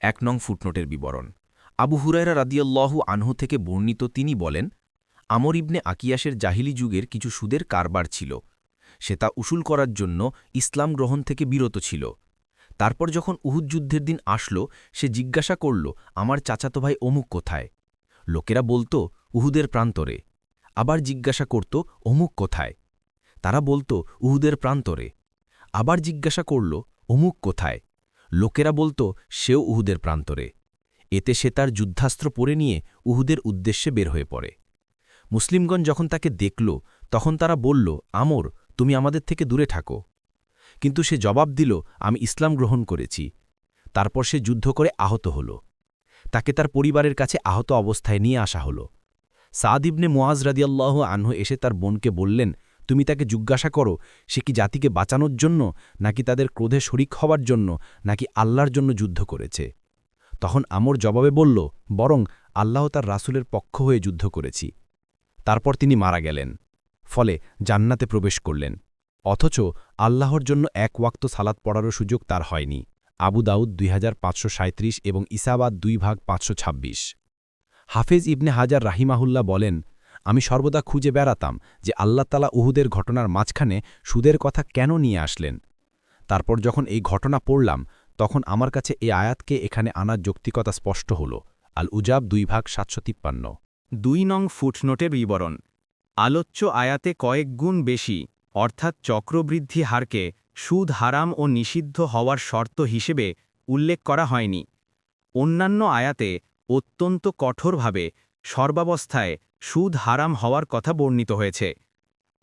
এক নং ফুটনোটের বিবরণ। আবু হুরায়রা রাদিয়াল্লাহু আনহু থেকে বর্ণিত তিনি বলেন, আমর ইবনে আকিয়াসের জাহিলি যুগের কিছু সুদের কারবার ছিল। সে তা উসুল করার জন্য ইসলাম গ্রহণ থেকে বিরত ছিল। তারপর যখন উহুদ যুদ্ধের দিন আসল, সে জিজ্ঞাসা করল, আমার চাচাতো ভাই অমুক কোথায়? লোকেরা বলতো, উহুদের প্রান্তরে। আবার জিজ্ঞাসা করত, অমুক কোথায়? তারা বলতো, উহুদের প্রান্তরে। আবার জিজ্ঞাসা করল, অমুক কোথায়? লোকেরা বলতো, সেও উহুদের প্রান্তরে। এতে সে তার যুদ্ধাস্ত্র পরে নিয়ে উহুদের উদ্দেশ্যে বের হয়ে পড়ে। মুসলিমগণ যখন তাকে দেখল, তখন তারা বলল, আমর, তুমি আমাদের থেকে দূরে থাকো। কিন্তু সে জবাব দিল, আমি ইসলাম গ্রহণ করেছি। তারপর সে যুদ্ধ করে আহত হল। তাকে তার পরিবারের কাছে আহত অবস্থায় নিয়ে আসা হল। সাদ ইবনে মোয়াজ রাদিয়াল্লাহ আনহু এসে তার বোনকে বললেন তুমি তাকে জিজ্ঞাসা করো, সে কি জাতিকে বাঁচানোর জন্য, নাকি তাদের ক্রোধে শরিক হওয়ার জন্য, নাকি আল্লাহর জন্য যুদ্ধ করেছে? তখন আমর জবাবে বলল, বরং আল্লাহ তার রাসুলের পক্ষ হয়ে যুদ্ধ করেছি। তারপর তিনি মারা গেলেন, ফলে জান্নাতে প্রবেশ করলেন। অথচ আল্লাহর জন্য এক ওয়াক্ত সালাত পড়ারও সুযোগ তার হয়নি। আবু দাউদ দুই হাজার পাঁচশো সাঁইত্রিশ এবং ইসাবাদ দুই ভাগ পাঁচশো ছাব্বিশ। হাফেজ ইবনে হাজার রাহিমাহুল্লা বলেন আমি সর্বদা খুঁজে বেড়াতাম যে আল্লাহ তালা উহুদের ঘটনার মাঝখানে সুদের কথা কেন নিয়ে আসলেন। তারপর যখন এই ঘটনা পড়লাম, তখন আমার কাছে এই আয়াতকে এখানে আনার যৌক্তিকতা স্পষ্ট হল। আল উজাব দুই ভাগ সাতশো তিপ্পান্ন। দুই নং ফুটনোটের বিবরণ। আলোচ্য আয়াতে কয়েক গুণ বেশি, অর্থাৎ চক্রবৃদ্ধি হারকে সুদ হারাম ও নিষিদ্ধ হওয়ার শর্ত হিসেবে উল্লেখ করা হয়নি। অন্যান্য আয়াতে অত্যন্ত কঠোরভাবে সর্বাবস্থায় সুদ হারাম হওয়ার কথা বর্ণিত হয়েছে।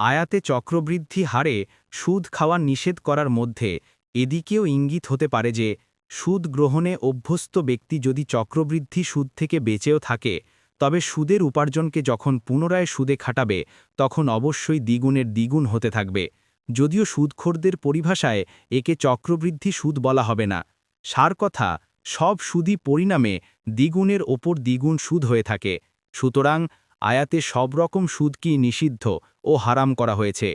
আয়াতে চক্রবৃদ্ধি হারে সুদ খাওয়া নিষেধ করার মধ্যে এদিকেও ইঙ্গিত হতে পারে যে, সুদ গ্রহণে অভ্যস্ত ব্যক্তি যদি চক্রবৃদ্ধি সুদ থেকে বেঁচেও থাকে, তবে সুদের উপার্জনকে যখন পুনরায় সুদে খাটাবে, তখন অবশ্যই দ্বিগুণের দ্বিগুণ হতে থাকবে। যদিও সুদখোরদের পরিভাষায় একে চক্রবৃদ্ধি সুদ বলা হবে না। সার কথা, সব সুদই পরিণামে দ্বিগুণের ওপর দ্বিগুণ সুদ হয়ে থাকে। সুতরাং আয়াতে সব রকম সুদকি নিষিদ্ধ ও হারাম করা হয়েছে।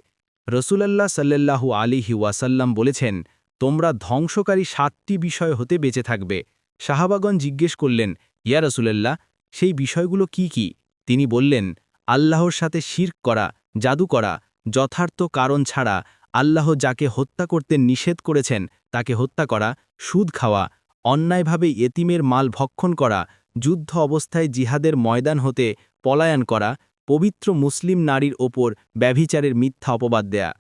রসুলাল্লাহ সাল্লাল্লাহু আলিহি ওয়াসাল্লাম বলেছেন, তোমরা ধ্বংসকারী সাতটি বিষয় হতে বেঁচে থাকবে। শাহাবাগন জিজ্ঞেস করলেন, ইয়া রসুলাল্লাহ, সেই বিষয়গুলো কি কি? তিনি বললেন, আল্লাহর সাথে শির্ক করা, জাদু করা, যথার্থ কারণ ছাড়া আল্লাহ যাকে হত্যা করতে নিষেধ করেছেন তাকে হত্যা করা, সুদ খাওয়া, অন্যায়ভাবে এতিমের মাল ভক্ষণ করা যুদ্ধ অবস্থায় জিহাদের ময়দান হতে পলায়ন করা পবিত্র মুসলিম নারীর ওপর ব্যভিচারের মিথ্যা অপবাদ দেয়া।